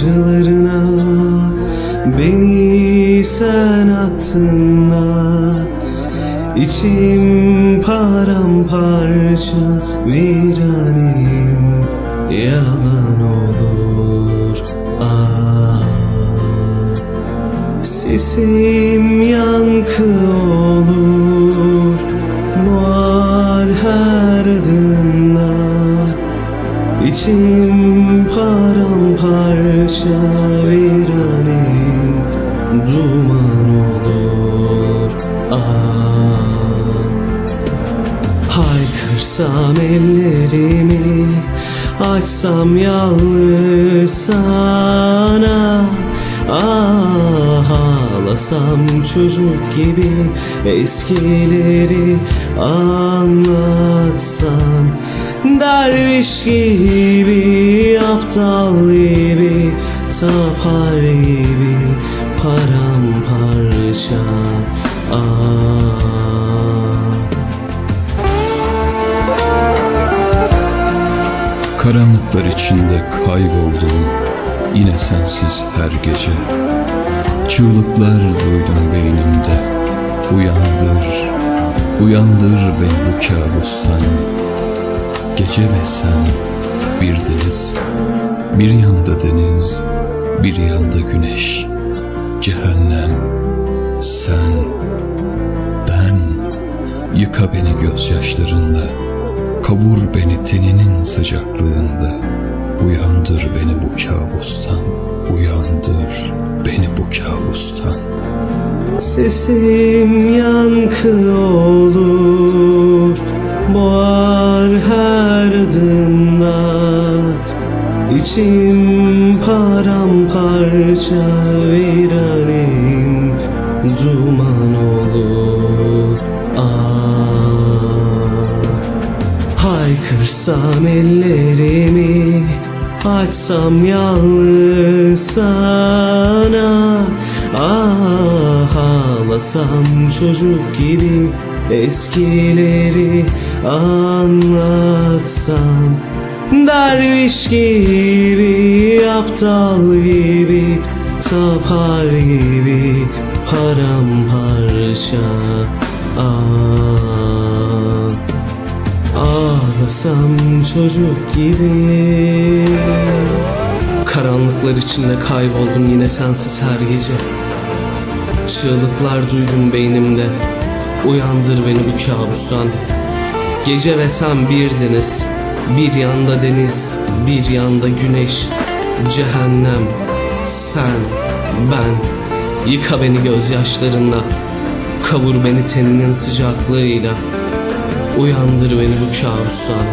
yollarına Beni sen attın da İçim paramparça viranim Yalan olur. Ah Sesim yankı olur İçim paramparça viranim Duman olur. Ah Haykırsam ellerimi Açsam yalnız sana. Ah ağlasam çocuk gibi Eskileri anlatsam Derviş gibi Aptal gibi Tapar gibi Paramparça Karanlıklar içinde kayboldum. Yine sensiz her gece Çığlıklar duydum beynimde. Uyandır, uyandır beni bu kabustan. Gece ve sen birdiniz Bir yanda deniz, bir yanda güneş. Cehennem, sen, ben. Yıka beni gözyaşlarınla Kavur beni teninin sıcaklığında. Uyandır beni bu kabustan kabustan. Sesim yankı olur Boğar her adımda İçim paramparça viranim Duman olur. Ah Haykırsam ellerimi Açsam yalnız sana Ah ağlasam çocuk gibi Eskileri anlatsam. Derviş gibi Aptal gibi Tapar gibi Paramparça. Ah Ağlasam çocuk gibi. Karanlıklar içinde kayboldum yine sensiz her gece Çığlıklar duydum beynimde. Uyandır beni bu kabustan. Gece ve sen birdiniz Bir yanda deniz Bir yanda güneş. Cehennem Sen Ben. Yıka beni gözyaşlarınla. Kavur beni teninin sıcaklığıyla. Uyandır beni bu kabustan